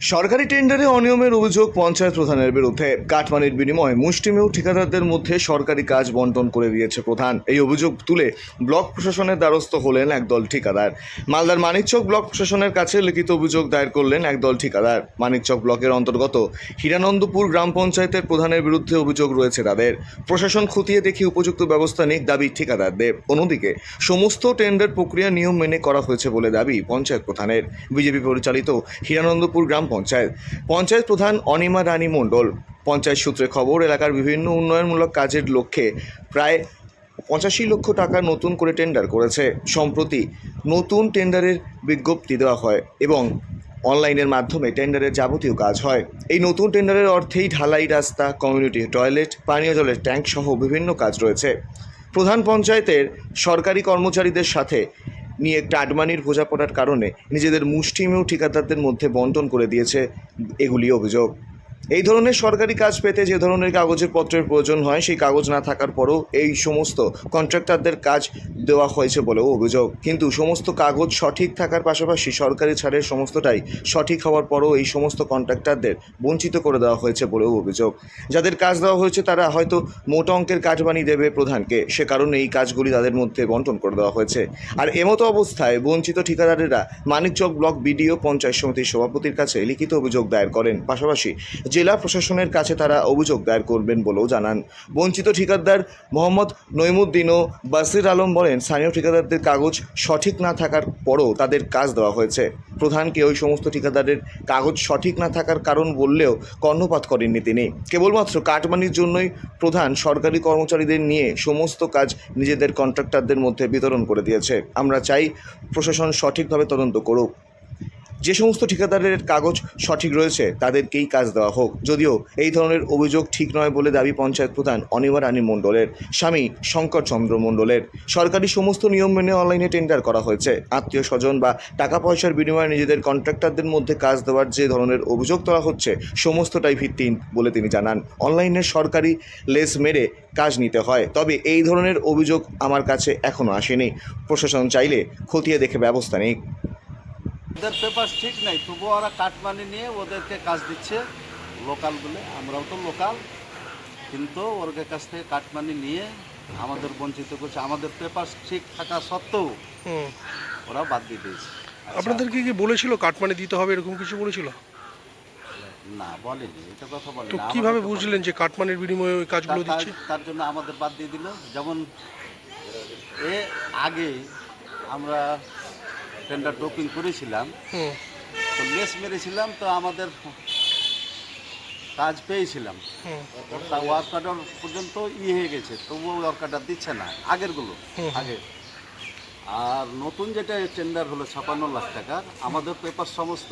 সরকারি টেন্ডারে অনিয়মের অভিযোগ পঞ্চায়েত প্রধানের বিরুদ্ধে। কাটমানির বিনিময়ে মুষ্টিমেয় ঠিকাদারদের মধ্যে সরকারি কাজ বন্টন করে দিয়েছে প্রধান। এই অভিযোগ তুলে ব্লক প্রশাসনের দ্বারস্থ হলেন একদল ঠিকাদার। মালদার মানিকচক ব্লক প্রশাসনের কাছে লিখিত অভিযোগ দায়ের করলেন একদল ঠিকাদার। মানিকচক ব্লকের অন্তর্গত হিরানন্দপুর গ্রাম পঞ্চায়েতের প্রধানের বিরুদ্ধে অভিযোগ রয়েছে তাদের। প্রশাসন খতিয়ে দেখে উপযুক্ত ব্যবস্থা নিক দাবি ঠিকাদারদের। অন্যদিকে, সমস্ত টেন্ডার প্রক্রিয়া নিয়ম মেনে করা হয়েছে বলে দাবি পঞ্চায়েত প্রধানের। বিজেপি পরিচালিত হিরানন্দপুর গ্রাম পঞ্চায়েত। পঞ্চায়েত প্রধান অনিমা রানী মণ্ডল, পঞ্চায়েত সূত্রে খবর, এলাকার বিভিন্ন উন্নয়নমূলক কাজের লক্ষ্যে প্রায় পঁচাশি লক্ষ টাকা নতুন করে টেন্ডার করেছে। সম্প্রতি নতুন টেন্ডারের বিজ্ঞপ্তি দেওয়া হয় এবং অনলাইনের মাধ্যমে টেন্ডারের যাবতীয় কাজ হয়। এই নতুন টেন্ডারের অর্থেই ঢালাই রাস্তা কমিউনিটি টয়লেট পানীয় জলের ট্যাঙ্ক সহ বিভিন্ন কাজ রয়েছে। প্রধান পঞ্চায়েতের সরকারি কর্মচারীদের সাথে নিয়ে একটা বোঝা পড়ার কারণে নিজেদের মুষ্টিমেয় ঠিকাদারদের মধ্যে বন্টন করে দিয়েছে এগুলি অভিযোগ। এই ধরনের সরকারি কাজ পেতে যে ধরনের কাগজের পত্রের প্রয়োজন হয়, সেই কাগজ না থাকার পরও এই সমস্ত কন্ট্রাক্টরদের কাজ দেওয়া হয়েছে বলেও অভিযোগ। কিন্তু সমস্ত কাগজ সঠিক থাকার পাশাপাশি সরকারি ছাড়ের সমস্তটাই সঠিক হওয়ার পরও এই সমস্ত কন্ট্রাক্টরদের বঞ্চিত করে দেওয়া হয়েছে বলেও অভিযোগ। যাদের কাজ দেওয়া হয়েছে, তারা হয়তো মোটা অঙ্কের কাজ বানিয়ে দেবে প্রধানকে। সে কারণে এই কাজগুলি তাদের মধ্যে বন্টন করে দেওয়া হয়েছে। আর এমতো অবস্থায় বঞ্চিত ঠিকাদারেরা মানিকচক ব্লক বিডিও পঞ্চায়েত সমিতির সভাপতির কাছে লিখিত অভিযোগ দায়ের করেন। পাশাপাশি জেলা প্রশাসনের কাছে তারা অভিযোগ দায়ের করবেন বলেও জানান। বঞ্চিত ঠিকাদার মোহাম্মদ নইমুদ্দিন ও বাসির আলম বলেন, স্থানীয় ঠিকাদারদের কাগজ সঠিক না থাকার পরও তাদের কাজ দেওয়া হয়েছে। প্রধানকে ওই সমস্ত ঠিকাদারের কাগজ সঠিক না থাকার কারণ বললেও কর্ণপাত করেননি তিনি। কেবলমাত্র কাটমানির জন্যই প্রধান সরকারি কর্মচারীদের নিয়ে সমস্ত কাজ নিজেদের কন্ট্রাক্টরদের মধ্যে বিতরণ করে দিয়েছে। আমরা চাই প্রশাসন সঠিকভাবে তদন্ত করুক। যে সমস্ত ঠিকাদারের কাগজ সঠিক রয়েছে, তাদেরকেই কাজ দেওয়া হোক। যদিও এই ধরনের অভিযোগ ঠিক নয় বলে দাবি পঞ্চায়েত প্রধান অনিমা রানী মণ্ডলের স্বামী শঙ্কর চন্দ্র মণ্ডলের। সরকারি সমস্ত নিয়ম মেনে অনলাইনে টেন্ডার করা হয়েছে। আত্মীয় স্বজন বা টাকা পয়সার বিনিময়ে নিজেদের কন্ট্রাক্টরদের মধ্যে কাজ দেওয়ার যে ধরনের অভিযোগ তোলা হচ্ছে, সমস্তটাই ভিত্তিহীন বলে তিনি জানান। অনলাইনে সরকারি লেস মেরে কাজ নিতে হয়, তবে এই ধরনের অভিযোগ আমার কাছে এখনও আসেনি। প্রশাসন চাইলে খতিয়ে দেখে ব্যবস্থা নিক। ওদের পেপার ঠিক নাই তবুও ওরা কাটমানি নিয়ে ওদেরকে কাজ দিচ্ছে। লোকাল বলে আমরাও তো লোকাল কিন্তু ওদের কাছ থেকে কাটমানি নিয়ে আমাদের বঞ্চিত করছে। আমাদের পেপার ঠিক থাকা সত্ত্বেও ওরা বাদ দিয়ে দিয়েছে। আপনাদেরকে কি বলেছিল? কাটমানি দিতে হবে এরকম কিছু বলেছিল? না বলেনি এটা কথা বলে তো কীভাবে বুঝলেন যে কাটমানির বিনিময়ে ওই কাজগুলো দিচ্ছে? তার জন্য আমাদের বাদ দিয়ে দিল। যেমন এ আগে আমরা টেন্ডার ডোপিং করেছিলাম। তো লেস মেরেছিলাম তো আমাদের কাজ পেয়েছিলাম। তা ওয়ার্ক অর্ডার পর্যন্ত ই হয়ে গেছে তবুও ওয়ার্ক অর্ডার দিচ্ছে না আগেরগুলো। আগে। আর নতুন যেটা টেন্ডার হলো ছাপান্ন লাখ টাকার আমাদের পেপার সমস্ত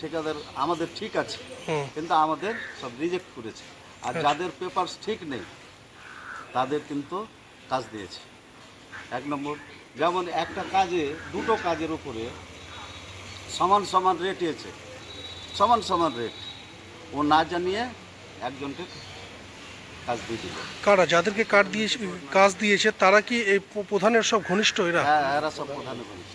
ঠিকাদার আমাদের ঠিক আছে কিন্তু আমাদের সব রিজেক্ট করেছে। আর যাদের পেপার ঠিক নেই তাদের কিন্তু কাজ দিয়েছে। এক নম্বর। যেমন একটা কাজে দুটো কাজের উপরে সমান সমান রেট এসেছে সমান সমান রেট ও না জানিয়ে একজনকে কাজ দিয়ে দিল। কারা? যাদেরকে কাট দিয়েছে কাজ দিয়েছে তারা কি এই প্রধানের সব ঘনিষ্ঠ এরা? হ্যাঁ এরা সব প্রধানে ঘনিষ্ঠ।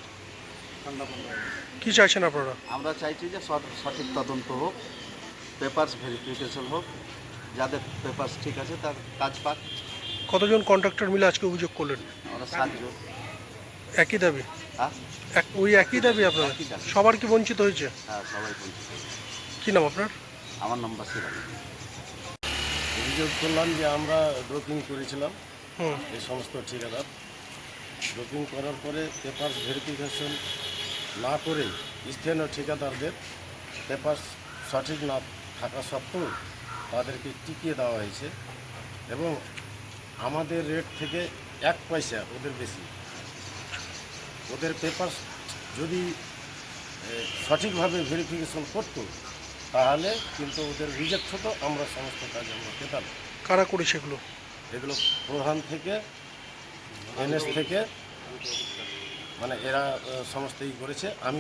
কি চাইছেন আপনারা? আমরা চাইছি যে সঠ- সঠিক তদন্ত হোক পেপারস ভেরিফিকেশন হোক যাদের পেপারস ঠিক আছে তার কাজ পাক। কতজন কন্ট্রাক্টর মিলে আজকে অভিযোগ করলেন? আমরা সাতজন। একই দাবি? হ্যাঁ? এক ওই একই দাবি আপনার সবার কি বঞ্চিত হয়েছে? হ্যাঁ সবাই বলছি কি নাম আপনার? আমার নাম্বার সিরাজ অভিযোগ করলাম যে আমরা ড্রপিং করেছিলাম। এই সমস্ত ঠিকাদার। ড্রপিং করার পরে পেপার ভেরিফিকেশন না করে স্থানীয় ঠিকাদারদের পেপার সঠিক না থাকা সত্ত্বেও তাদেরকে টিকিয়ে দেওয়া হয়েছে এবং আমাদের রেট থেকে এক পয়সা ওদের বেশি। ওদের পেপার যদি সঠিকভাবে ভেরিফিকেশন করতো তাহলে কিন্তু ওদের রিজেক্ট হতো আমরা সমস্ত কাজ আমরা পেতাম। কারা করে সেগুলো? এগুলো প্রধান থেকে এনএস থেকে মানে এরা সমস্ত ই করেছে। আমি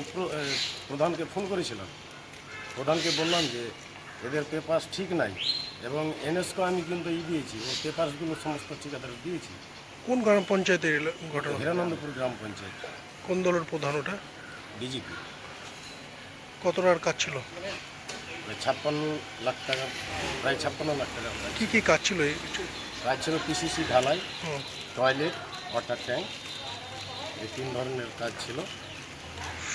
প্রধানকে ফোন করেছিলাম। প্রধানকে বললাম যে এদের পেপার ঠিক নাই। এবং এনএসকো আমি কিন্তু ই দিয়েছি ওর পেপারসগুলো সমস্ত ঠিকাদার দিয়েছি। কোন গ্রাম পঞ্চায়েতের এলা- ঘটনা? হিরানন্দপুর গ্রাম পঞ্চায়েত। কোন দলের প্রধান ওটা? ডিজিপি। কত টাকার কাজ ছিল? ছাপ্পান্ন লাখ টাকা প্রায় ছাপ্পান্ন লাখ টাকা কি কি কাজ ছিল এই কাজ ছিল পিসিসি ঢালাই হুম। টয়লেট ওয়াটার ট্যাঙ্ক এই তিন ধরনের কাজ ছিল।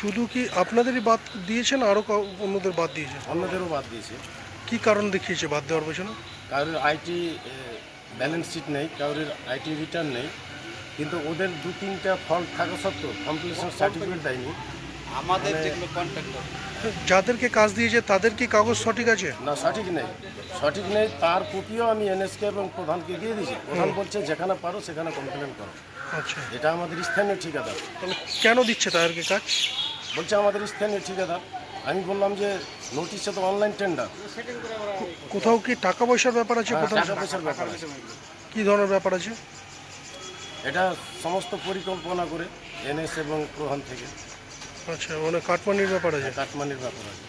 শুধু কি আপনাদেরই বাদ দিয়েছেন আরও অন্যদের বাদ দিয়েছে অন্যদেরও বাদ দিয়েছে। কি কারণ দেখিয়েছে বাদ দেওয়ার পেছনে? কারণ আইটি ব্যালেন্স শিট নেই কারোর আইটি রিটার্ন নেই কিন্তু ওদের দু তিনটা ফল্ট থাকা সত্ত্বেও কমপ্লিশন সার্টিফিকেট দেয়নি। আমাদের মানে- যেগুলো কন্ট্রাক্টর যাদেরকে কাজ দিয়েছে তাদের কি কাগজ সঠিক আছে? না সঠিক নেই। সঠিক নেই তার কপিও আমি এনএসকে এবং প্রধানকে দিয়ে দিয়েছি। প্রধান বলছে যেখানে পারো সেখানে কমপ্লেন করো। আচ্ছা। এটা আমাদের স্থানীয় ঠিকাদার। তাহলে কেন দিচ্ছে তাদেরকে কাজ? বলছে আমাদের স্থানীয় ঠিকাদার আমি বললাম যে নোটিশে তো অনলাইন টেন্ডার কোথাও কি টাকা পয়সার ব্যাপার আছে? কোথাও টাকা পয়সার ব্যাপার আছে। কি ধরনের ব্যাপার আছে? এটা সমস্ত পরিকল্পনা করে এনএস এবং প্রধান থেকে। আচ্ছা মানে কাটমানির ব্যাপার আছে? কাটমানির ব্যাপার আছে।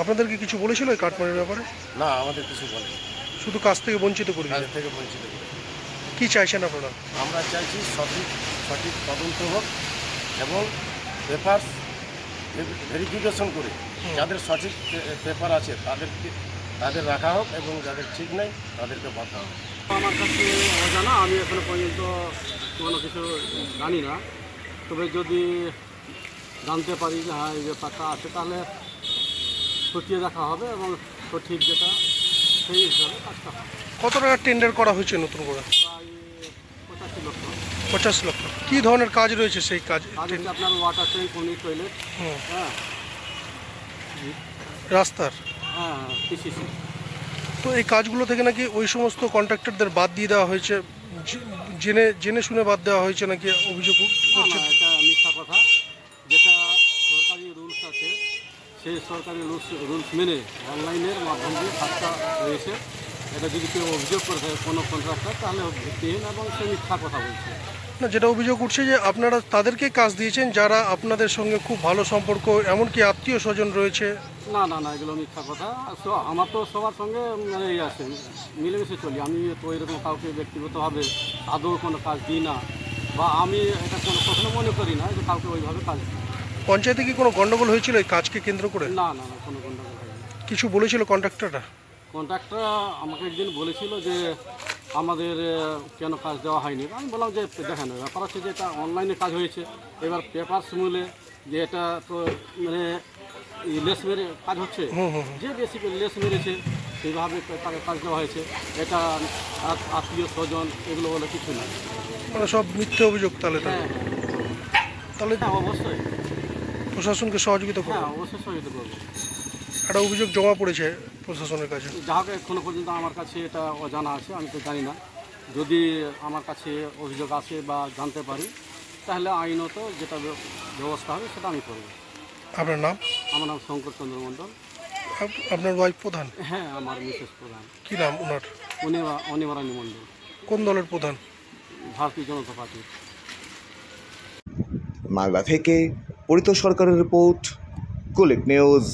আপনাদেরকে কিছু বলেছিল এই কাটমানির ব্যাপারে? না আমাদের কিছু বলে শুধু কাজ থেকে বঞ্চিত করে কাজ থেকে বঞ্চিত করে কি চাইছেন আপনারা? আমরা চাইছি সঠিক সঠিক তদন্ত হোক এবং পেপার ভেরিফিকেশন করে যাদের সঠিক পেপার আছে তাদেরকে তাদের রাখা হোক এবং যাদের ঠিক নেই তাদেরকে বাধা হোক। আমার কাছে অজানা আমি এখনও পর্যন্ত কোনো কিছু জানি না। তবে যদি জানতে পারি যে হ্যাঁ এই ব্যাপারটা আছে তাহলে খতিয়ে দেখা হবে এবং সঠিক যেটা সেই হিসাবে কাজটা হবে। কত টাকা টেন্ডার করা হয়েছে নতুন করে? প্রায় পঞ্চাশ লক্ষ। কি ধরনের কাজ রয়েছে সেই কাজ? আপনার ওয়াটার ট্যাঙ্ক কোনি টয়লেট হ্যাঁ। রাস্তার? হ্যাঁ পিসিসি তো এই কাজগুলো থেকে নাকি ওই সমস্ত কন্ট্রাক্টরদের বাদ দিয়ে দেওয়া হয়েছে? জেনে জেনে শুনে বাদ দেওয়া হয়েছে নাকি অভিযোগ করছে? এটা মিথ্যা কথা। যেটা সরকারি রুলস আছে সেই সরকারি রুলস রুলস মেনে অনলাইনের মাধ্যম দিয়ে কাজটা হয়েছে এটা যদি কেউ অভিযোগ করে থাকে কোনো কন্ট্রাক্টর তাহলে ভিত্তিহীন এবং সে মিথ্যা কথা বলছে। না যেটা অভিযোগ উঠছে যে আপনারা তাদেরকেই কাজ দিয়েছেন যারা আপনাদের সঙ্গে খুব ভালো সম্পর্ক এমনকি আত্মীয় স্বজন রয়েছে? না না না এগুলো মিথ্যা কথা। আমার তো সবার সঙ্গে মানে ইয়ে আছে মিলেমিশে চলি। আমি তো এরকম কাউকে ব্যক্তিগতভাবে আদৌ কোনো কাজ দিই না বা আমি এটা কোনো কখনো মনে করি না যে কাউকে ওইভাবে কাজ পঞ্চায়েতে কি কোনো গণ্ডগোল হয়েছিল এই কাজকে কেন্দ্র করে? না না না কোনো গণ্ডগোল হয়নি। কিছু বলেছিল কন্ট্রাক্টররা? কন্ট্রাক্টর আমাকে একদিন বলেছিল যে আমাদের কেন কাজ দেওয়া হয়নি? আমি বললাম যে দেখেন ব্যাপার হচ্ছে যে এটা অনলাইনে কাজ হয়েছে। এবার পেপার মূলে যে এটা তো মানে লেস মেরে কাজ হচ্ছে? যে বেশি লেস মেরেছে সেইভাবে তাকে কাজ দেওয়া হয়েছে। এটা আত- আত্মীয় স্বজন এগুলো বলে কিছু না। মানে সব মিথ্যে অভিযোগ তাহলে তাহলে? হ্যাঁ। তাহলে হ্যাঁ অবশ্যই। প্রশাসনকে সহযোগিতা হ্যাঁ অবশ্যই সহযোগিতা করব। একটা অভিযোগ জমা পড়েছে প্রশাসনের কাছে? যা হোক এখনও পর্যন্ত আমার কাছে এটা অজানা আছে আমি তো জানি না। যদি আমার কাছে অভিযোগ আসে বা জানতে পারি তাহলে আইনত যেটা ব্যবস্থা হবে সেটা আমি করব। আপনার নাম? আমার নাম শঙ্কর চন্দ্র মণ্ডল। আপনার ওয়াইফ প্রধান? হ্যাঁ আমার মিসেস প্রধান। কি নাম ওনার? অনিমা অনিমারানী মণ্ডল। কোন দলের প্রধান? ভারতীয় জনতা পার্টি। মালদা থেকে পরিত সরকারের রিপোর্ট কুলিক নিউজ